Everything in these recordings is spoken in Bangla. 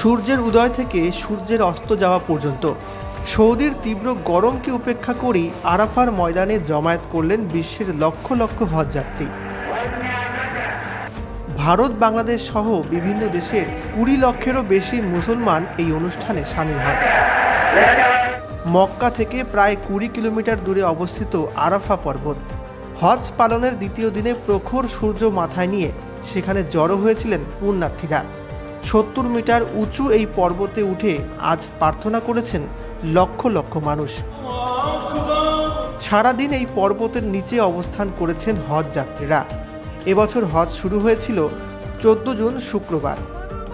সূর্যের উদয় থেকে সূর্যের অস্ত যাওয়া পর্যন্ত। সৌদির তীব্র গরমকে উপেক্ষা করেই আরাফার ময়দানে জমায়েত করলেন বিশ্বের লক্ষ লক্ষ হজযাত্রী ভারত, বাংলাদেশ সহ বিভিন্ন দেশের কুড়ি লক্ষেরও বেশি মুসলমান এই অনুষ্ঠানে সামিল হন। মক্কা থেকে প্রায় কুড়ি কিলোমিটার দূরে অবস্থিত আরাফা পর্বত। হজ পালনের দ্বিতীয় দিনে প্রখর সূর্য মাথায় নিয়ে সেখানে জড়ো হয়েছিলেন পুণ্যার্থীরা। সত্তর মিটার উঁচু এই পর্বতে উঠে আজ প্রার্থনা করেছেন লক্ষ লক্ষ মানুষ। সারাদিন এই পর্বতের নিচে অবস্থান করেছেন হজ যাত্রীরা। এবছর হজ শুরু হয়েছিল চোদ্দ জুন শুক্রবার।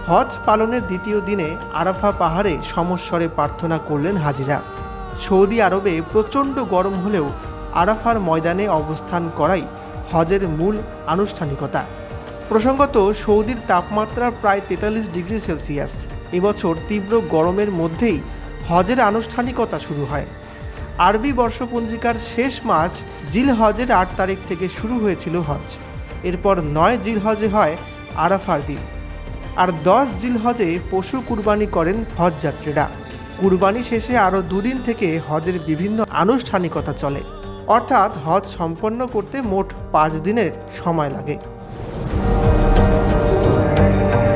হজ পালনের দ্বিতীয় দিনে আরাফা পাহাড়ে সমস্বরে প্রার্থনা করলেন হাজিরা। সৌদি আরবে প্রচণ্ড গরম হলেও আরাফার ময়দানে অবস্থান করাই হজের মূল আনুষ্ঠানিকতা। প্রসঙ্গত, সৌদির তাপমাত্রা প্রায় তেতাল্লিশ ডিগ্রি সেলসিয়াস। এবছর তীব্র গরমের মধ্যেই হজের আনুষ্ঠানিকতা শুরু হয়। আরবি বর্ষপঞ্জিকার শেষ মাস জিল হজের আট তারিখ থেকে শুরু হয়েছিল হজ। এরপর নয় জিল হজে হয় আরাফার দিন। আর দশ জিল হজে পশু কুরবানি করেন হজ যাত্রীরা কুরবানি শেষে আরও দুদিন থেকে হজের বিভিন্ন আনুষ্ঠানিকতা চলে। অর্থাৎ হজ সম্পন্ন করতে মোট পাঁচ দিনের সময় লাগে। thank you